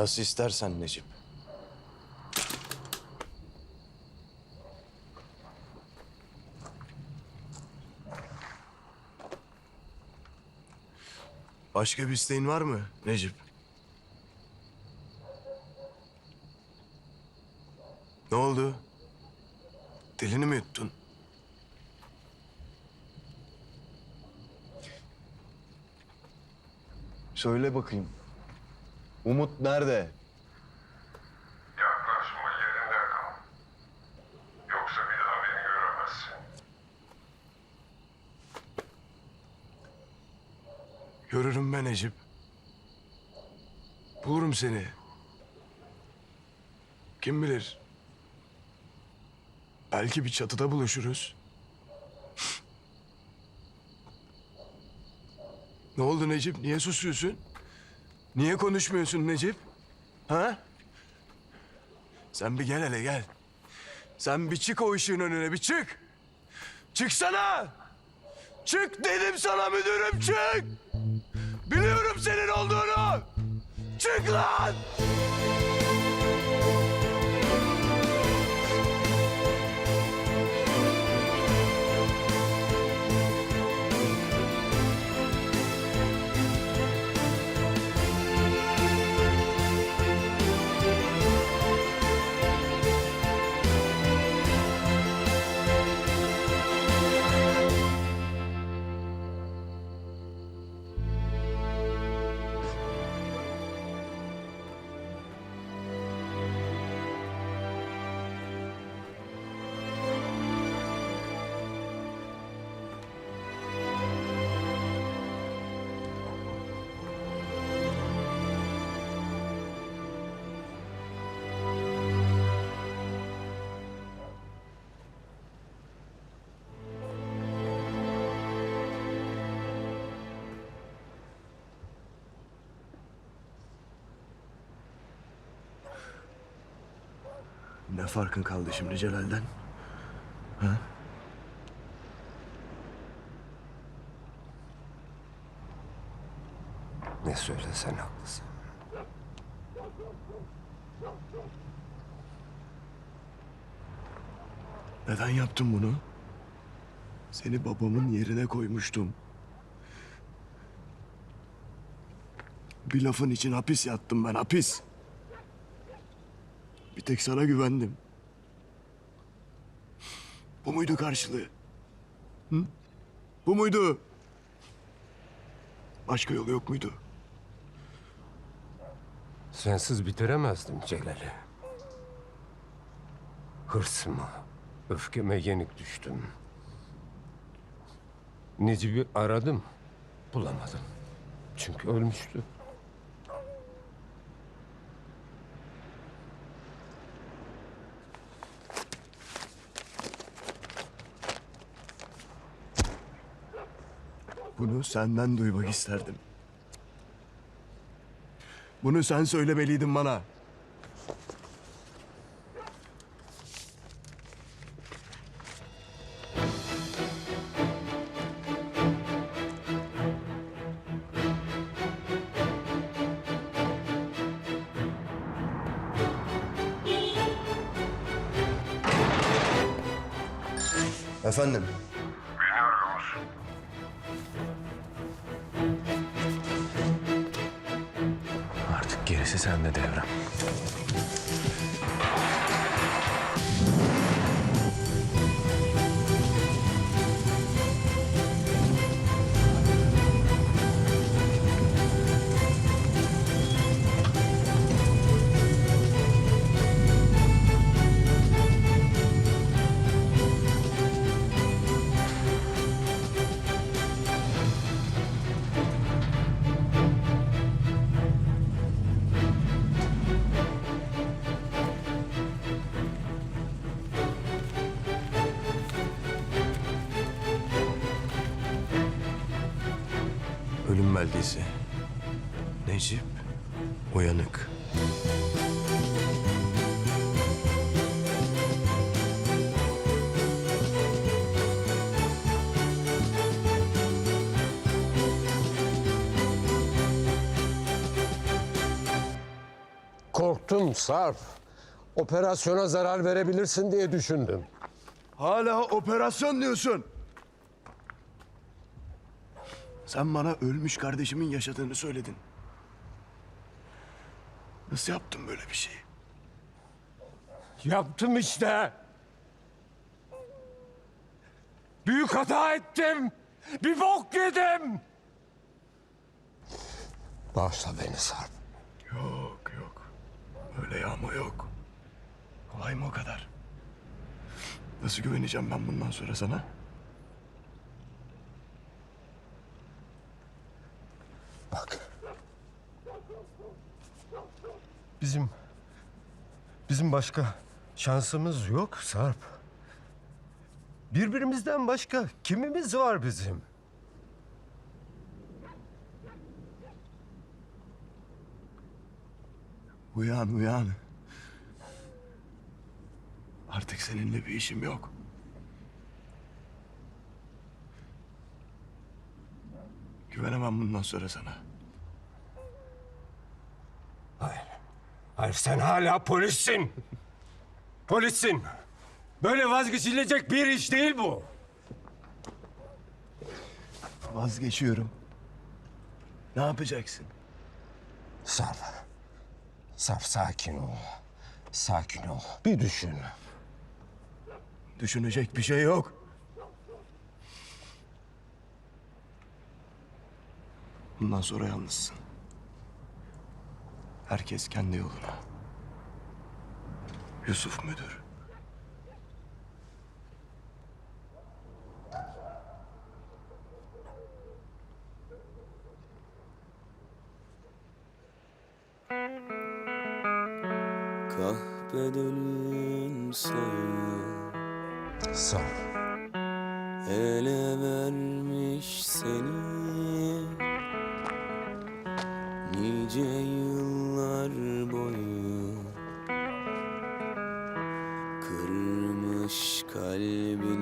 Nasıl istersen Necip. Başka bir isteğin var mı Necip? Ne oldu? Dilini mi yuttun? Söyle bakayım. Umut nerede? Yaklaşma yerinde kal. Yoksa bir daha beni göremezsin. Görürüm ben Necip. Bulurum seni. Kim bilir? Belki bir çatıda buluşuruz. ne oldu Necip? Niye susuyorsun? Niye konuşmuyorsun Necip? Ha? Sen bir gel hele gel. Sen bir çık o ışığın önüne bir çık. Çıksana. Çık dedim sana müdürüm çık. Biliyorum senin olduğunu. Çık lan. Ne farkın kaldı şimdi Celal'den? Ha? Ne söylesen haklısın. Neden yaptın bunu? Seni babamın yerine koymuştum. Bir lafın için hapis yattım ben hapis. Bir tek sana güvendim. Bu muydu karşılığı? Hı? Bu muydu? Başka yolu yok muydu? Sensiz bitiremezdim Celal'i. Hırsıma, öfkeme yenik düştüm. Necip'i aradım, bulamadım. Çünkü ölmüştü. Bunu senden duymak isterdim. Bunu sen söylemeliydin bana. Efendim? Gerisi sende devrem. Ölüm belgesi. Necip uyanık. Korktum Sarp. Operasyona zarar verebilirsin diye düşündüm. Hala operasyon diyorsun. Sen bana ölmüş kardeşimin yaşadığını söyledin. Nasıl yaptın böyle bir şeyi? Yaptım işte. Büyük hata ettim. Bir bok yedim. Bağışla beni Sarp. Yok yok. Öyle yağma yok. Kolay mı o kadar? Nasıl güveneceğim ben bundan sonra sana? Bizim bizim başka şansımız yok Sarp. Birbirimizden başka kimimiz var bizim? Uyan uyan. Artık seninle bir işim yok. Güvenemem bundan sonra sana. Hayır sen hala polissin. Polissin. Böyle vazgeçilecek bir iş değil bu. Vazgeçiyorum. Ne yapacaksın? Sarp. Sarp sakin ol. Sakin ol. Bir düşün. Düşünecek bir şey yok. Bundan sonra yalnızsın. Herkes kendi yoluna. Yusuf müdür. Kahpedönün soyuyor Sarp. Ele vermiş seni Nice yıllar boyu Kırmış kalbini